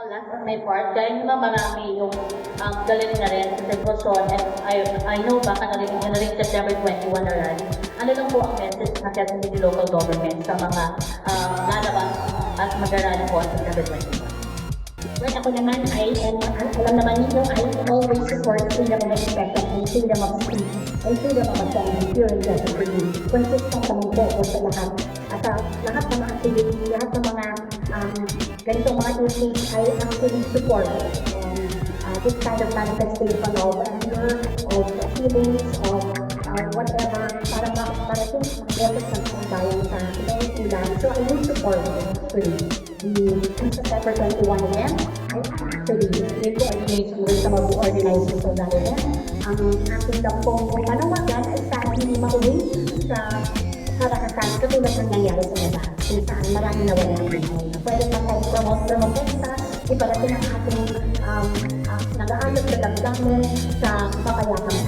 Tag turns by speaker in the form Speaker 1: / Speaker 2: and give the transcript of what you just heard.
Speaker 1: Ako last on my part, dahil naman marami yung um, galing na rin sa sitwasyon and I, I know baka na rin, na rin September 21 na rally. Ano lang po ang message kaya sa City local government sa mga um, lalabas at mag-rally po sa September 21?
Speaker 2: Well, ako naman ay, and alam naman ninyo, I always support freedom of expression and freedom of speech and freedom of assembly here in Quezon City. Consistent kami po sa lahat. At sa lahat ng mga activity, lahat ng mga um, ganitong mga issues ay actually support um, uh, this kind of manifestation of anger, of feelings, of uh, whatever, para ma parating boses ng sambayan sa ibang ulan. So I will support actually the September 21 event. I actually in coordination with some of the organizers of that event. Ang ating lang pong panawagan ay sa ating mauwi sa karanasan katulad ng nangyari sa Naba kung saan maraming nawala ng buhay. Pwede pa tayo promote promotesta, iparating ang ating um, uh, nag-aalok sa damdamin sa kapayapang